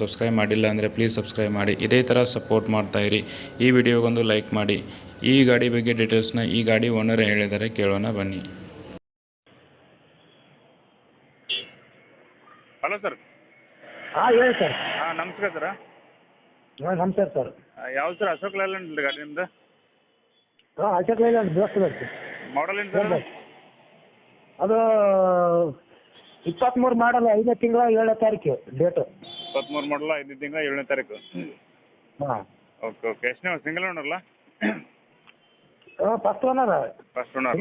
Subscribe ಮಾಡಿಲ್ಲ ಅಂದರೆ please subscribe ಮಾಡಿ. ಇದೇ ಥರ ಸಪೋರ್ಟ್ ಮಾಡ್ತಾ ಇರಿ. ಈ ವಿಡಿಯೋಗೊಂದು ಲೈಕ್ ಮಾಡಿ. ಈ ಗಾಡಿ ಬಗ್ಗೆ ಡೀಟೇಲ್ಸ್ನ ಈ ಗಾಡಿ ಓನರ್ ಹೇಳಿದರೆ ಕೇಳೋಣ ಬನ್ನಿ. ಹಲೋ ಸರ್ ಹಾಂ ಹೇಳಿ ಸರ್ ಹಾಂ ನಮಸ್ಕಾರ ಸರ್ ಹಾಂ ನಮಸ್ಕಾರ ಸರ್ ಯಾವ್ದು ಸರ್ ಅಶೋಕ್ ಲೇಲ್ಯಾಂಡ್ ಗಾಡಿ ನಿಮ್ದು? ಹಾಂ ಅಶೋಕ್ ಲೈಲ್ಯಾಂಡ್ ಬೆಸ್ಟ್ ಬೇಕು ಮಾಡಲ್ ಏನು ಸರ್ ಅದು ಇಪ್ಪತ್ತ್ಮೂರು ಮಾಡಲ್ಲ ಐದನೇ ತಿಂಗಳ ಏಳನೇ ತಾರೀಕು ಡೇಟು ಇಪ್ಪತ್ತ್ಮೂರು ಮಾಡಲ ಐದು ತಿಂಗಳ ಏಳನೇ ತಾರೀಕು. ಹಾಂ. ಓಕೆ ಓಕೆ ಎಷ್ಟನೇ ಸಿಂಗಲ್ ಓನರ್ಲ ಅಲ್ಲ? ಫಸ್ಟ್ ಓನರ್ ಫಸ್ಟ್ ಓನರ್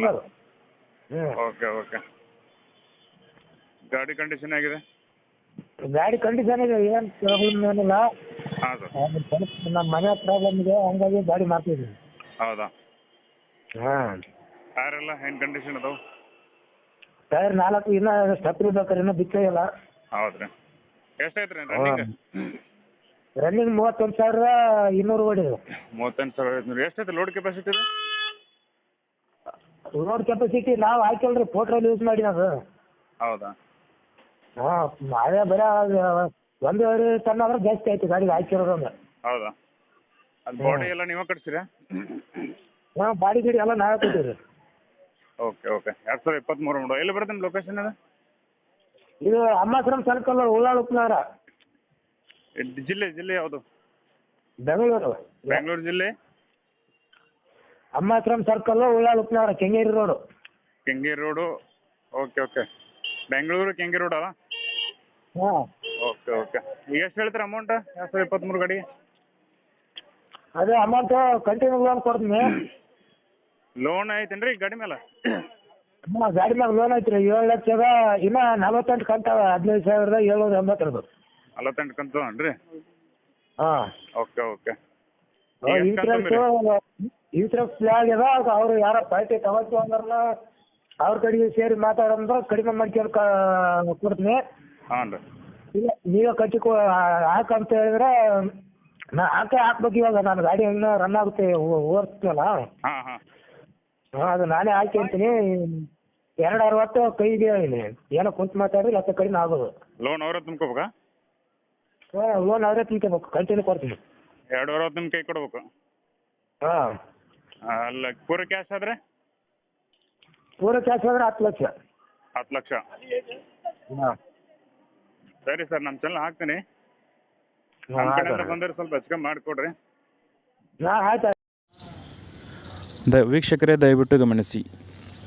ಹ್ಞೂ ಓಕೆ ಓಕೆ ಗಾಡಿ ಕಂಡೀಷನ್ ಆಗಿದೆ ಗಾಡಿ ಕಂಡೀಷನ್ ಇದೆ ಏನು ಪ್ರಾಬ್ಲಮ್ ಏನಿಲ್ಲ. ಹಾಂ ಸರ್ ನಮ್ಮ ಮನೆ ಪ್ರಾಬ್ಲಮ್ ಇದೆ ಹಂಗಾಗಿ ಗಾಡಿ ಮಾಡ್ತಿದ್ದೀವಿ ಹೌದಾ? ಹಾ. ಟೈರ್ ಎಲ್ಲ ಏನು ಕಂಡೀಷನ್ ಅದಾವ? ಟೈರ್ ನಾಲ್ಕು ಇನ್ನ ಸ್ಟೆಪ್ ಬೇಕಾರೆ ಇನ್ನೂ ಬಿಚ್ಚೇ ಇಲ್ಲ. ಹೌದು ರೀ ಎಷ್ಟಾಯ್ತು ರೀ ರನ್ನಿಂಗ್ ರನ್ನಿಂಗ್ ಮೂವತ್ತೊಂದು ಸಾವಿರದ ಇನ್ನೂರು ಓಡಿದೆ ಮೂವತ್ತೆಂಟು ಸಾವಿರ ಐದುನೂರು. ಎಷ್ಟೈತೆ load capacity load road capacity ನಾವು ಹಾಕಿಲ್ರಿ ಪೋಟ್ರಲ್ಲಿ ಯೂಸ್ ಮಾಡಿ ನಾವು ಹೌದಾ? ಹಾಂ ಅದೇ ಬರೀ ಒಂದೂವರೆ ಟನ್ ಆದ್ರೆ ಜಾಸ್ತಿ ಆಯ್ತು ಗಾಡಿಗೆ ಹಾಕಿರೋದಂದ್ರೆ. ಹೌದಾ? ಅದು ಬಾಡಿ ಎಲ್ಲ ನೀವೇ ಕಟ್ಸಿರಾ? ಹಾಂ ಬಾಡಿ ಗಿಡಿ ಎಲ್ಲ ನಾವೇ ಕೊಟ್ಟಿವಿ ಓಕೆ ಓಕೆ ಎರಡು ಸಾವಿರದ ಇಪ್ಪತ್ತ್ಮೂರು ಮಾಡು. ಎಲ್ಲಿ ಬರುತ್ತೆ ನಿಮ್ಮ ಲೊಕೇಶನ್ ಅದು? ಇದು ಅಮ್ಮಾಶ್ರಮ ಸರ್ಕಲ್ ಉಳ್ಳಾಳ ಉಪನಗರ ಜಿಲ್ಲೆ ಜಿಲ್ಲೆ ಯಾವುದು? ಬೆಂಗಳೂರು. ಬೆಂಗಳೂರು ಜಿಲ್ಲೆ? Ammashrama circle Ullal Upanagara Kengeri road. Kengeri road? Okay okay. Bengaluru Kengeri road ಅಲ್ಲ? ಹಾಂ. Okay okay. ಈಗ ಎಷ್ಟು ಹೇಳ್ತೀರಾ ಅಮೌಂಟ್ ಎರಡು ಸಾವಿರದ ಇಪ್ಪತ್ತ್ಮೂರು ಗಾಡಿ? ಅದೇ ಅಮೌಂಟ್ ಕಂಟಿನ್ಯೂ ಲೋನ್ ಕೊಡ್ತೀನಿ. ಲೋನ್ ಐತೇನ್ರಿ ಗಡಿ ಗಾಡಿ ಮೇಲೆ? ಹಾಂ ಗಾಡಿ ಮ್ಯಾಗ ಲೋನ್ ಐತ್ರಿ ಏಳು ಲಕ್ಷದ ಇನ್ನ ನಲವತ್ತೆಂಟು ಕಂತಾವ ಹದಿನೈದು ಸಾವಿರದ ಏಳ್ನೂರ ಎಂಬತ್ತರದು. ನಲವತ್ತೆಂಟು ಕಂತು ಅನ್ರಿ? ಹಾಂ. Okay okay. ಈಗ ಎಷ್ಟ್ ಕಂತು ಇನ್ಸೂರೆನ್ಸ್ ಇನ್ಸೂರೆನ್ಸ್ ಆಗ್ಯದ ಅವರು ಯಾರ ಪಾರ್ಟಿ ತಗೋತೀವಿ ಅಂದ್ರಲ್ಲ ಅವ್ರ ಕಡೆಗೆ ಸೇರಿ ಮಾತಾಡಂದ್ರೆ ಕಡಿಮೆ ಮಾಡ್ಕೊಂಡು ಕೊಡ್ತೀನಿ. ಹಾಂ ರೀ ಇಲ್ಲ ನೀವೇ ಕಟ್ಟಿ ಕೊ ಹಾಕಂತ ಹೇಳಿದ್ರೆ ನಾ ಹಾಕೇ ಹಾಕ್ಬೇಕು ಇವಾಗ ನಾನು ಗಾಡಿ ಇನ್ನೂ ರನ್ ಆಗುತ್ತೆ ಓಡಿಸ್ತೀವಲ್ಲ? ಹಾಂ ಹಾಂ. ಹಾಂ ಅದು ನಾನೇ ಹಾಕ್ಯಂತೀನಿ ಎರಡು ಅರವತ್ತು ಕೈಗೆ ಇಲ್ಲಿ ಏನೋ ಕುಂತು ಮಾತಾಡ್ರಿ ಲಕ್ಷ ಕಡಿಮೆ ಆಗೋದು. ಲೋನ್ ಅವರೇ ತುಂಬ್ಕೋಬೇಕಾ? ಹಾಂ ಲೋನ್ ಅವರೇ ತಿನ್ಕೋಬೇಕು ಕಂಟಿನ್ಯೂ ಕೊಡ್ತೀನಿ. ಎರಡೂವರೆ ನಿಮ್ಮ ಕೈ ಕೊಡ್ಬೇಕು. ಹಾಂ. ಅಲ್ಲ ಪೂರ ಕ್ಯಾಶ್ ಆದ್ರೆ? ಪೂರ ಕ್ಯಾಶ್ ಆದ್ರೆ ಹತ್ತು ಲಕ್ಷ. ಹತ್ತು ಲಕ್ಷ. ಹಾಂ. ಸರಿ ಸರ್ ನಮ್ಮ ಚಾನಲ್ ಹಾಕ್ತೀನಿ. ನಮ್ಮ ಕಡೆಯಿಂದ ಬಂದರೆ ಸ್ವಲ್ಪ ಹೆಚ್ಚು ಕಮ್ಮಿ ಮಾಡಿಕೊಡ್ರಿ. ಹಾಂ ಆಯ್ತು. ದ ವೀಕ್ಷಕರೇ ದಯವಿಟ್ಟು ಗಮನಿಸಿ.